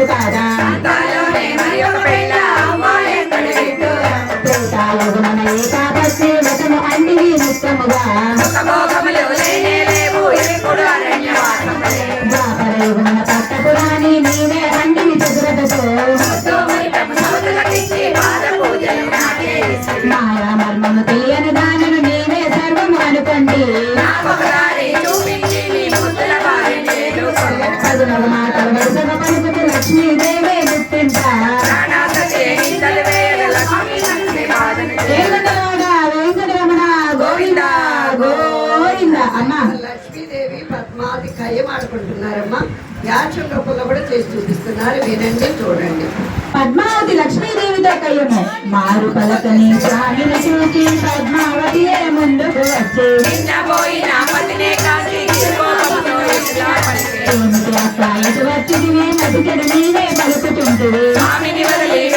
mutada. Pantalones, Mario Pérez. Lakshmidevi పద్మాది కయ్యం ఆడుకుంటున్నారమ్మా. Yacham గొప్పగా కూడా చేసి చూపిస్తున్నారు. వినండి చూడండి. పద్మావతి లక్ష్మీదేవితో కయ్యము. మారు పలకని స్వామిని చూసి పద్మావతి ముందుకు వచ్చే? వచ్చింది మధుకడు నీవే పలుకుతుంటుంది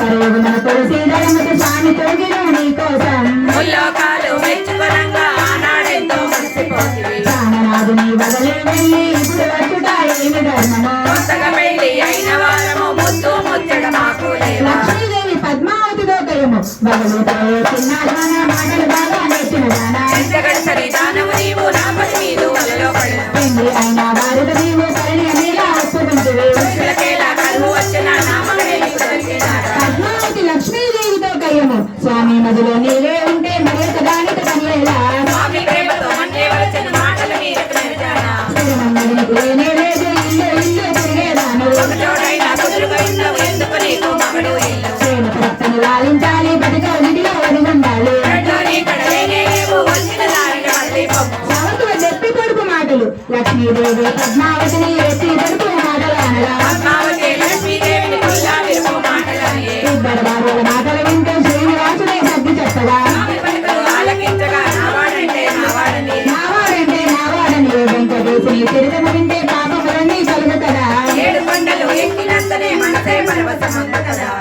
సరోజన తులసి ధర్మకి స్వామి తొలగిరు నీ కోసం. ముల్లోకాలు మాటలు బాగా నేర్చిన అందులో నీవే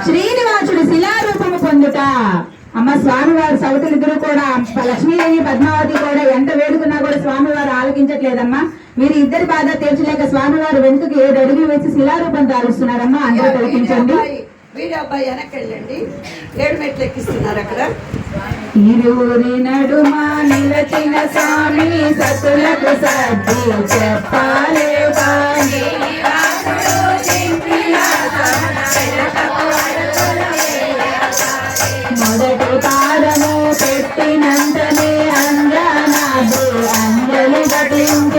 శ్రీనివాసుడు శిలారూపము పొందుట. అమ్మ స్వామివారు సవతులిద్దరు కూడా లక్ష్మీదేవి పద్మావతి కూడా ఎంత వేడుకున్నా కూడా స్వామివారు ఆలకించట్లేదమ్మా. మీరు ఇద్దరి బాధ తీర్చలేక స్వామివారు వెనుకకి ఏడు అడుగులు వేసి శిలారూపం దారుస్తున్నారమ్మా అందరూ కల్పించండి వీడి వెనక్కి వెళ్ళండి ఏడు మెట్లు ఎక్కిస్తున్నారు అక్కడ. ఇరువురి నడుమా నిలచిన స్వామి సతులకు సర్ది చెప్పాలి. Thank you.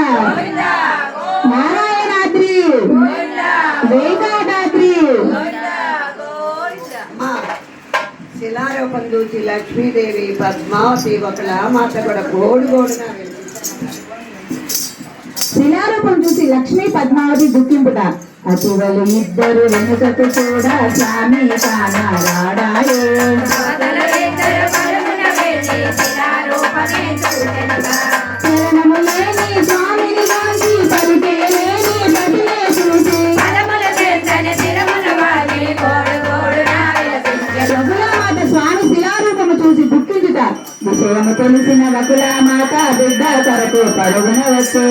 లక్ష్మీదేవి పద్మావతి ఒకలామాత కూడా గోడు గోడుగా శిలారూపం చూసి లక్ష్మీ పద్మావతి గుర్తింపుట. అటువలు ఇద్దరు వెనుకకు కూడా స్వామి కానా రాడాయో ఏమి తెలిసిన వకుల మాత బిడ్డ కొరకు పరుగున వచ్చే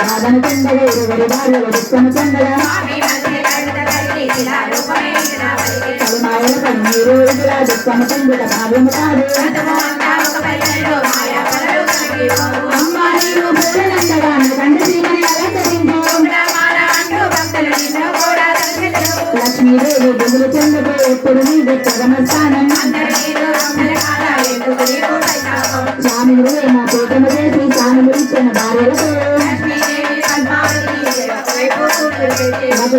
మనసు బాధను చెందగా ఇరువురి భార్యల దుఃఖము చెందగా స్వామి కన్నీరు ఇదిలా దుఃఖము చెందుట భావ్యము కాదు. అమ్మ అలంకరించు. లక్ష్మీదేవి బుగులు చెందుకు ఎప్పుడు నీ ప్రథమ స్థానం. స్వామి మాత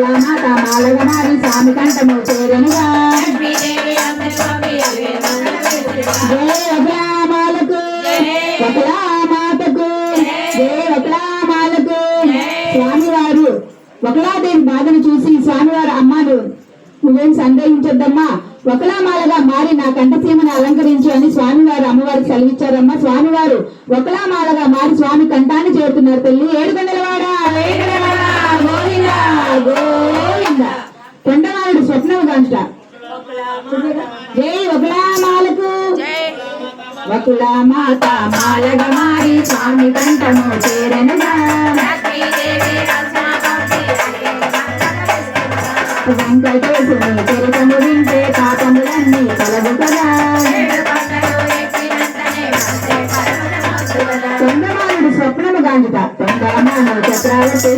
మాలగా స్వామి కంఠము చేరనుగా లక్ష్మీదేవి అందరి స్వామి స్వామివారు ఒకలాదేవి బాధను చూసి స్వామివారు అమ్మాను నువ్వేం సందేహించొద్దమ్మా ఒకలామాలగా మారి నా కంఠసీమను అలంకరించు అని స్వామివారు అమ్మవారికి సెలవిచ్చారమ్మా. స్వామివారు ఒకలామాలగా మారి స్వామి కంఠాన్ని చేరుతున్నారు తల్లి. ఏడుకొండలవాడ కులమాత మాలగ మారి స్వామి కంఠము చేరనుగా లక్ష్మీదేవి వెంకటేశుని చరితము వింటే పాపములన్నీ కలవు కదా చంద్రమానుడు కొండలు ఎక్కినంతనే వచ్చే పర్వతమొద్దు కదా. తొండమానుడు స్వప్నము చక్రాలతో